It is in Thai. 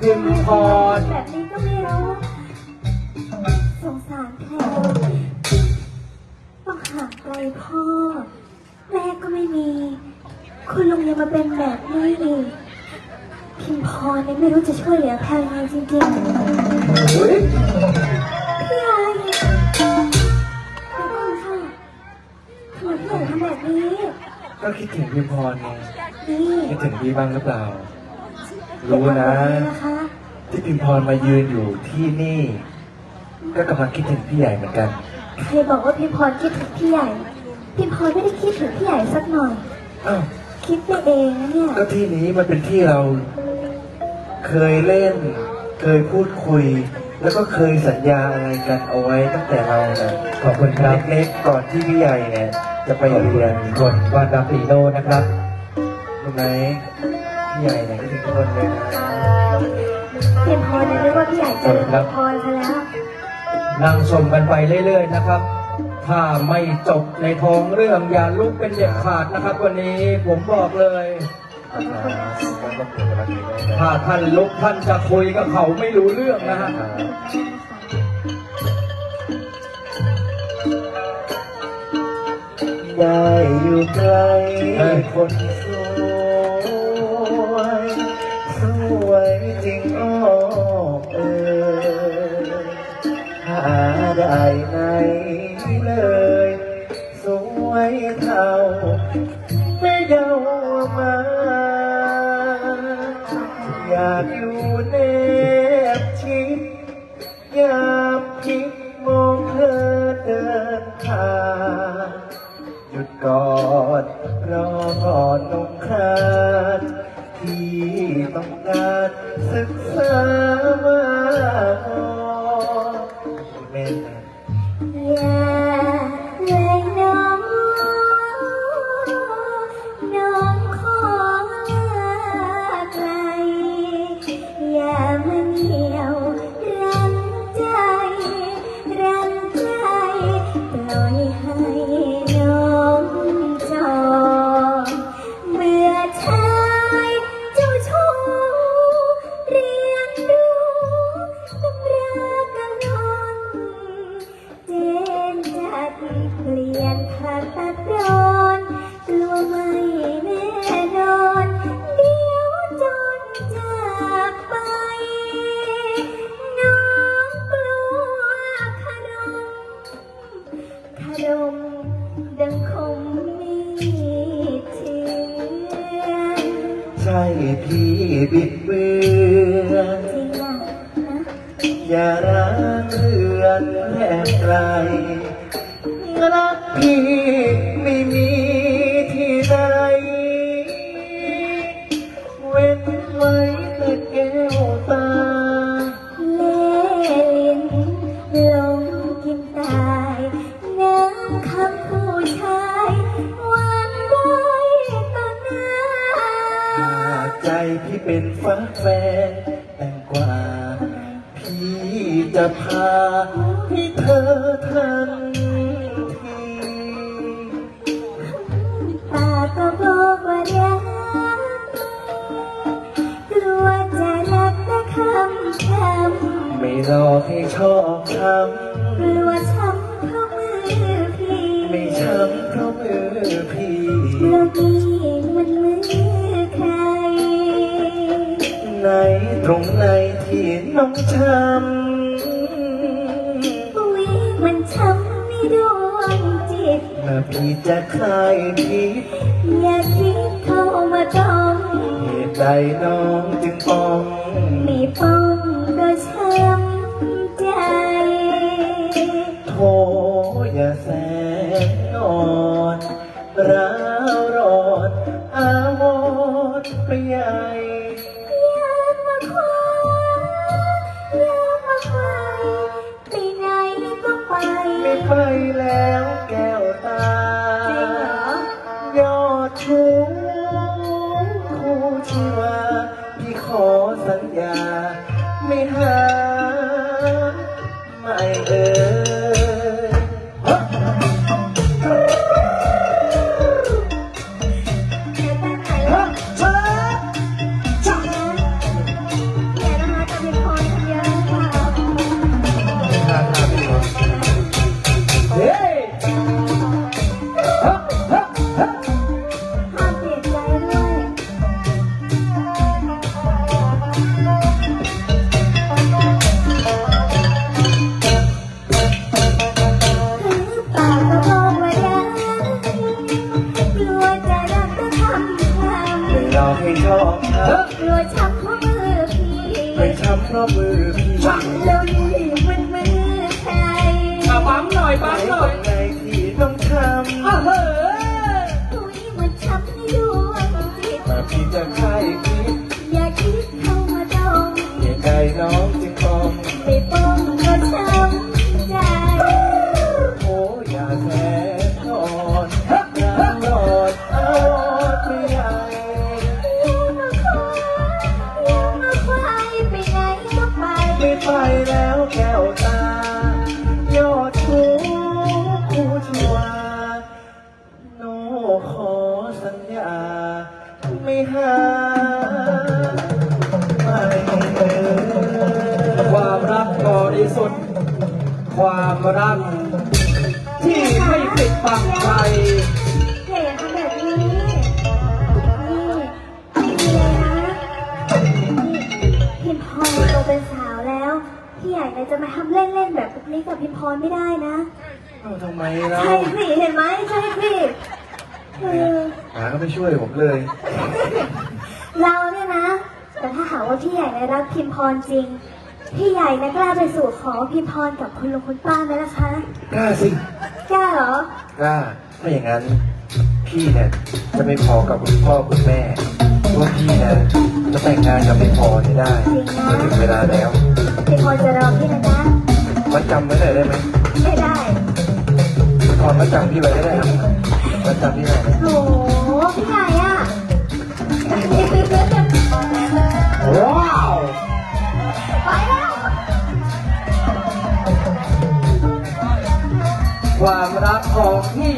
พิมพรแบบนี้ก็ไม่รู้ สงสารแพลต้องห่างไกลพ่อ แม่ก็ไม่มี คุณลุงยังมาเป็นแบบนี้อีกพิมพรเนี่ยไม่รู้จะช่วยเหลือแพลยังไงจริงๆเฮ้ยพี่ไอ้เดี๋ยวก่อนค่ะทำไมพี่ใหญ่ทำแบบนี้ ก็คิดถึงพิมพรไงนี่คิดถึงพี่บ้างหรือเปล่า รู้นะอย่าทำแบบนะคะที่พิมพรมายืนอยู่ที่นี่ ก็กำลังคิดถึงพี่ใหญ่เหมือนกัน ใครบอกว่าพี่พรคิดถึงพี่ใหญ่ พี่พรไม่ได้คิดถึงพี่ใหญ่สักหน่อย อ้าวคิดไปเองนะเนี่ย ก็ที่นี้มันเป็นที่เรา เคยเล่น เคยพูดคุย แล้วก็เคยสัญญาอะไรกันเอาไว้ตั้งแต่เราเนี่ยขอบคุณครับ เล็กๆก่อนที่พี่ใหญ่เนี่ย จะไปขอบคุเรียณนกดวันดับปีโลนะครับ รู้ไหม พี่ใหญ่เนี่ยก็ถึงคนเลยนะพี่พรเนี่ยเรียกว่าพี่ใหญ่เจอพี่พรซะแล้ว นั่งชมกันไปเรื่อย ๆ นะครับ ถ้าไม่จบในท้องเรื่องอย่าลุกเป็นเด็ดขาดนะครับ วันนี้ผมบอกเลย ถ้าท่านลุกท่านจะคุยกับเขาไม่รู้เรื่องนะฮะได้อยู่ใกล้เอ้ยคนส เท่าไม่เยามา อยากอยู่เนบชิดยามคิดมองเธอเดินทางหยุดก่อนรอก่อนนงครานที่ต้องการศึกษามากแม่น อนจริงนะอย่ารักเรือนแห่ไกลรักพี่ไม่มี ใจพี่เป็นฟ้าแฟนแต่งกว่า พี่จะพาให้เธอทันทีปากก็บอกว่ารักกลัวจะรักแต่คำคำไม่รอให้ชอบช้กลัวช้ำเพราะมือพี่ำไม่ช้ำเพราะมือพี่แล้วนี่มัน ตรงไหนที่น้องช้อุ้ยมันช้ำในดวงจิตำเมื่อพี่จะคลายพิษอย่าคิดเข้ามาต้องเหตุใดน้องจึงป้องมีป้องก็ช้ำใจโทอย่าแส อ อพี่แล้วนี่มันมือใครมาปั๊มหน่อยปั๊มหน่อยไรที่ต้องทอะเฮ้ยคุยมันช้ำในดวงจิตำมาพี่จะใครคิดอย่าคิดเข้ามาดองเหตุใดน้อง ไปแล้วแก้วตา ยอดชูคู่ชัวโนขอสัญญา ไม่หาไม่เอ่ยความรักบริสุทธิ์ความรัก พี่ใหญ่เนี่ยจะมาทำเล่นๆแบบนี้กับพิมพรไม่ได้นะ เอาทำไมเราใช่สิเห็นไหมใช่สิเออหาก็ไม่ช่วยผมเลย เราเนี่ยนะ แต่ถ้าหากว่าพี่ใหญ่เนี่ยรักพิมพรจริง พี่ใหญ่นะกล้าไปสู่ขอพิมพรกับคุณลุงคุณป้าไหมล่ะคะกล้าสิ กล้าเหรอ กล้าไม่อย่างนั้น พี่เนี่ยจะไม่พอกับคุณพ่อคุณแม่ว่าพี่นะจะแต่งงานกับไม่พอเนี่ยได้จริงนะเมื่อถึงเวลาแล้ว พิมพรจะรอพี่นะจ๊ะมัดจำไว้หน่อยได้ไหมไม่ได้ถอนมัดจำพี่ไว้ก็ได้ครับมัดจำพี่ไว้นะโหพี่ใหญ่อะว้าวไปแล้วความรักของพี่